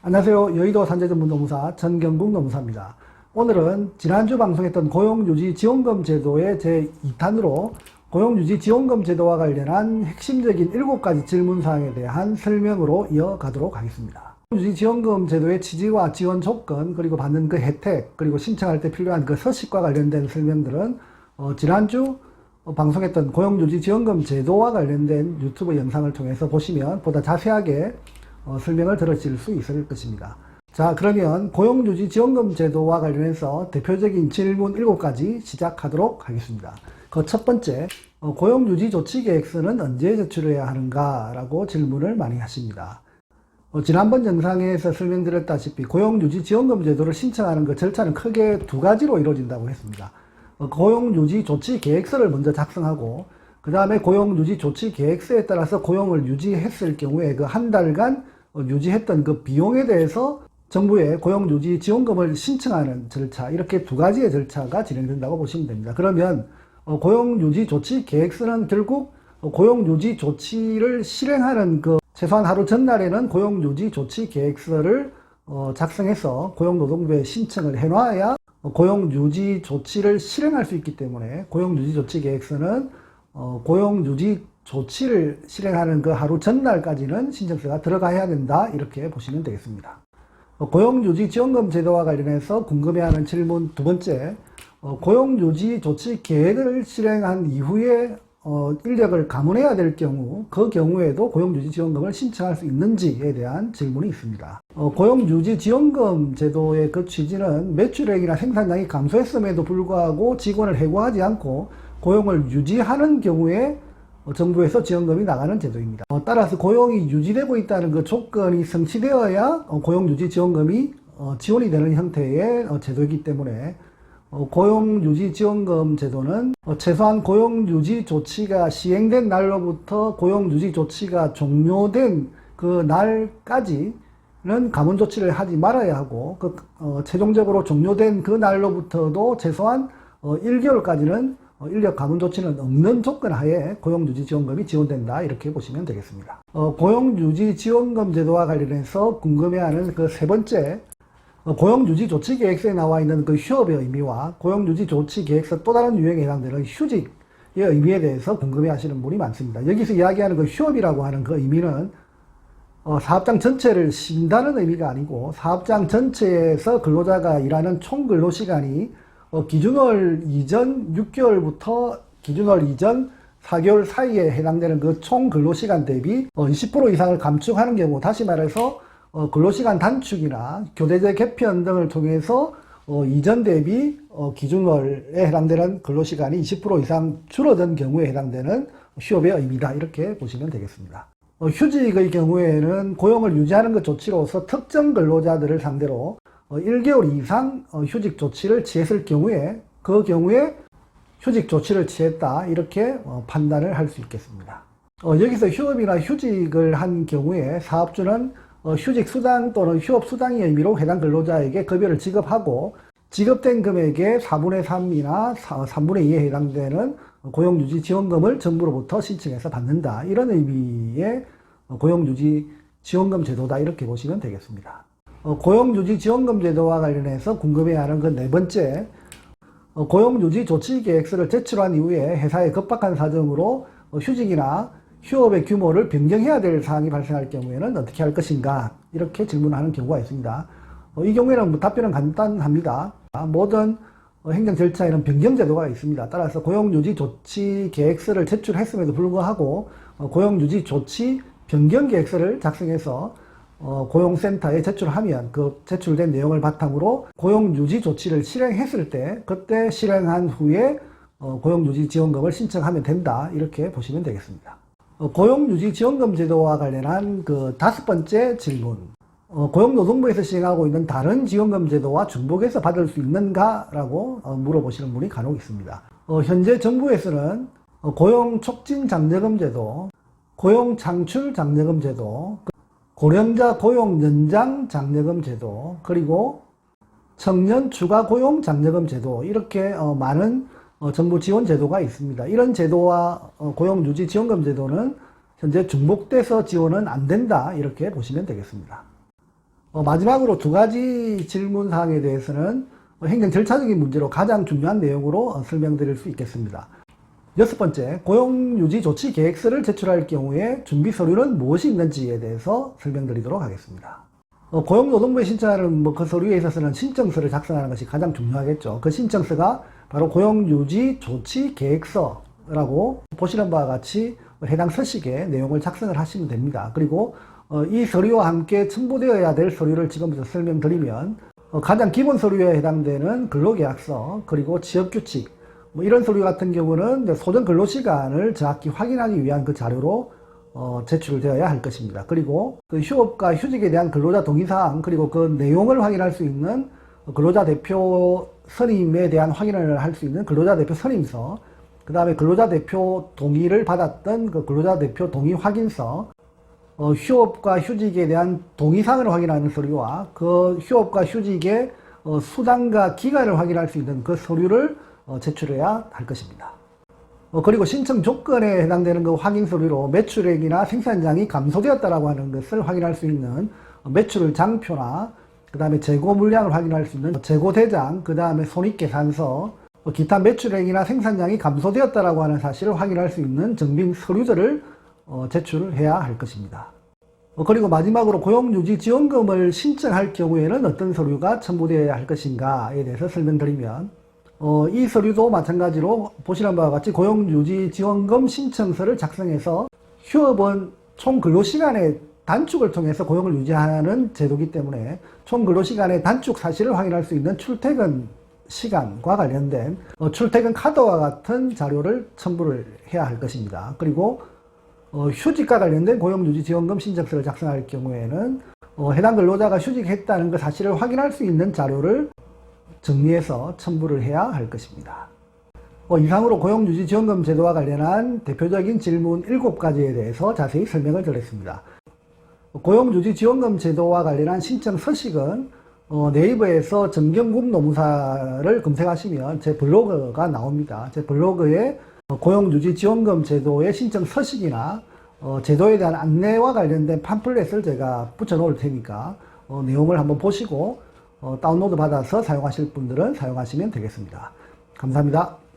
안녕하세요. 여의도 산재전문 노무사 전경국 노무사입니다. 오늘은 지난주 방송했던 고용유지 지원금 제도의 제2탄으로 고용유지 지원금 제도와 관련한 핵심적인 7가지 질문사항에 대한 설명으로 이어가도록 하겠습니다. 유지 지원금 제도의 취지와 지원 조건, 그리고 받는 그 혜택, 그리고 신청할 때 필요한 그 서식과 관련된 설명들은 어, 지난주 어, 방송했던 고용유지 지원금 제도와 관련된 유튜브 영상을 통해서 보시면 보다 자세하게 어, 설명을 들으실 수 있을 것입니다. 자, 그러면 고용유지 지원금 제도와 관련해서 대표적인 질문 7가지 시작하도록 하겠습니다. 그 첫 번째, 어, 고용유지 조치 계획서는 언제 제출해야 하는가 라고 질문을 많이 하십니다. 어, 지난번 영상에서 설명드렸다시피 고용유지 지원금 제도를 신청하는 그 절차는 크게 두 가지로 이루어진다고 했습니다. 어, 고용유지 조치 계획서를 먼저 작성하고 그 다음에 고용유지 조치 계획서에 따라서 고용을 유지했을 경우에 그 한 달간 어, 유지했던 그 비용에 대해서 정부에 고용유지 지원금을 신청하는 절차 이렇게 두 가지의 절차가 진행된다고 보시면 됩니다. 그러면 어, 고용유지 조치 계획서는 결국 어, 고용유지 조치를 실행하는 그 최소한 하루 전날에는 고용유지 조치 계획서를 어, 작성해서 고용노동부에 신청을 해놔야 어, 고용유지 조치를 실행할 수 있기 때문에 고용유지 조치 계획서는 어, 고용유지 조치를 실행하는 그 하루 전날까지는 신청서가 들어가야 된다 이렇게 보시면 되겠습니다. 어, 고용유지 지원금 제도와 관련해서 궁금해하는 질문 두 번째, 어, 고용유지 조치 계획을 실행한 이후에 어, 인력을 가문해야 될 경우, 그 경우에도 고용유지 지원금을 신청할 수 있는지에 대한 질문이 있습니다. 어, 고용유지 지원금 제도의 그 취지는 매출액이나 생산량이 감소했음에도 불구하고 직원을 해고하지 않고 고용을 유지하는 경우에 어, 정부에서 지원금이 나가는 제도입니다. 어, 따라서 고용이 유지되고 있다는 그 조건이 성취되어야 어, 고용 유지 지원금이 어, 지원이 되는 형태의 어, 제도이기 때문에 어, 고용 유지 지원금 제도는 어, 최소한 고용 유지 조치가 시행된 날로부터 고용 유지 조치가 종료된 그 날까지는 가문 조치를 하지 말아야 하고 그 어, 최종적으로 종료된 그 날로부터도 최소한 어, 1개월까지는 어, 인력 가문 조치는 없는 조건 하에 고용유지 지원금이 지원된다 이렇게 보시면 되겠습니다. 어, 고용유지 지원금 제도와 관련해서 궁금해하는 그 세 번째 어, 고용유지 조치 계획서에 나와 있는 그 휴업의 의미와 고용유지 조치 계획서 또 다른 유형에 해당되는 휴직의 의미에 대해서 궁금해 하시는 분이 많습니다. 여기서 이야기하는 그 휴업이라고 하는 그 의미는 어, 사업장 전체를 쉰다는 의미가 아니고 사업장 전체에서 근로자가 일하는 총 근로 시간이 어, 기준월 이전 6개월부터 기준월 이전 4개월 사이에 해당되는 그 총 근로시간 대비 어, 20% 이상을 감축하는 경우 다시 말해서 어, 근로시간 단축이나 교대제 개편 등을 통해서 어, 이전 대비 어, 기준월에 해당되는 근로시간이 20% 이상 줄어든 경우에 해당되는 휴업의 의미다 이렇게 보시면 되겠습니다. 어, 휴직의 경우에는 고용을 유지하는 것 조치로서 특정 근로자들을 상대로 어, 1개월 이상 어, 휴직 조치를 취했을 경우에 그 경우에 휴직 조치를 취했다 이렇게 어, 판단을 할 수 있겠습니다. 어, 여기서 휴업이나 휴직을 한 경우에 사업주는 어, 휴직 수당 또는 휴업 수당의 의미로 해당 근로자에게 급여를 지급하고 지급된 금액의 4분의 3이나 3분의 2에 해당되는 고용유지 지원금을 정부로부터 신청해서 받는다. 이런 의미의 고용유지 지원금 제도다. 이렇게 보시면 되겠습니다. 어, 고용유지 지원금 제도와 관련해서 궁금해하는 그 네 번째, 어, 고용유지 조치 계획서를 제출한 이후에 회사의 급박한 사정으로 어, 휴직이나 휴업의 규모를 변경해야 될 사항이 발생할 경우에는 어떻게 할 것인가 이렇게 질문하는 경우가 있습니다. 어, 이 경우에는 뭐 답변은 간단합니다. 아, 모든 어, 행정 절차에는 변경 제도가 있습니다. 따라서 고용유지 조치 계획서를 제출했음에도 불구하고 어, 고용유지 조치 변경 계획서를 작성해서 어, 고용센터에 제출하면 그 제출된 내용을 바탕으로 고용유지 조치를 실행했을 때 그때 실행한 후에 어, 고용유지 지원금을 신청하면 된다 이렇게 보시면 되겠습니다. 어, 고용유지 지원금 제도와 관련한 그 다섯 번째 질문. 어, 고용노동부에서 시행하고 있는 다른 지원금 제도와 중복해서 받을 수 있는가 라고 어, 물어보시는 분이 간혹 있습니다. 어, 현재 정부에서는 어, 고용 촉진 장려금 제도, 고용 창출 장려금 제도, 고령자 고용 연장 장려금 제도, 그리고 청년 추가 고용 장려금 제도 이렇게 어, 많은 어, 정부 지원 제도가 있습니다. 이런 제도와 어, 고용 유지 지원금 제도는 현재 중복돼서 지원은 안 된다 이렇게 보시면 되겠습니다. 어, 마지막으로 두 가지 질문 사항에 대해서는 어, 행정 절차적인 문제로 가장 중요한 내용으로 어, 설명드릴 수 있겠습니다. 여섯 번째, 고용유지 조치 계획서를 제출할 경우에 준비 서류는 무엇이 있는지에 대해서 설명드리도록 하겠습니다. 어, 고용노동부에 신청하는 뭐그 서류에 있어서는 신청서를 작성하는 것이 가장 중요하겠죠. 그 신청서가 바로 고용유지 조치 계획서라고 보시는 바와 같이 해당 서식에 내용을 작성을 하시면 됩니다. 그리고 어, 이 서류와 함께 첨부되어야 될 서류를 지금부터 설명드리면 어, 가장 기본 서류에 해당되는 근로계약서 그리고 취업규칙 뭐 이런 서류 같은 경우는 소정 근로시간을 정확히 확인하기 위한 그 자료로 어, 제출되어야 할 것입니다. 그리고 그 휴업과 휴직에 대한 근로자 동의사항 그리고 그 내용을 확인할 수 있는 근로자 대표 선임에 대한 확인을 할 수 있는 근로자 대표 선임서 그 다음에 근로자 대표 동의를 받았던 그 근로자 대표 동의 확인서 어, 휴업과 휴직에 대한 동의사항을 확인하는 서류와 그 휴업과 휴직의 어, 수당과 기간을 확인할 수 있는 그 서류를 어, 제출해야 할 것입니다. 어, 그리고 신청 조건에 해당되는 그 확인 서류로 매출액이나 생산량이 감소되었다라고 하는 것을 확인할 수 있는 어, 매출 장표나 그 다음에 재고 물량을 확인할 수 있는 재고 대장, 그 다음에 손익계산서, 어, 기타 매출액이나 생산량이 감소되었다라고 하는 사실을 확인할 수 있는 증빙 서류들을 어, 제출해야 할 것입니다. 어, 그리고 마지막으로 고용유지 지원금을 신청할 경우에는 어떤 서류가 첨부되어야 할 것인가에 대해서 설명드리면 어, 이 서류도 마찬가지로 보시는 바와 같이 고용유지 지원금 신청서를 작성해서 휴업은 총 근로시간의 단축을 통해서 고용을 유지하는 제도이기 때문에 총 근로시간의 단축 사실을 확인할 수 있는 출퇴근 시간과 관련된 어, 출퇴근 카드와 같은 자료를 첨부를 해야 할 것입니다. 그리고 어, 휴직과 관련된 고용유지 지원금 신청서를 작성할 경우에는 어, 해당 근로자가 휴직했다는 그 사실을 확인할 수 있는 자료를 정리해서 첨부를 해야 할 것입니다. 어, 이상으로 고용유지 지원금 제도와 관련한 대표적인 질문 7가지에 대해서 자세히 설명을 드렸습니다. 고용유지 지원금 제도와 관련한 신청 서식은 어, 네이버에서 정경국 노무사를 검색하시면 제 블로그가 나옵니다. 제 블로그에 어, 고용유지 지원금 제도의 신청 서식이나 어, 제도에 대한 안내와 관련된 팜플렛을 제가 붙여 놓을 테니까 어, 내용을 한번 보시고 어, 다운로드 받아서 사용하실 분들은 사용하시면 되겠습니다. 감사합니다.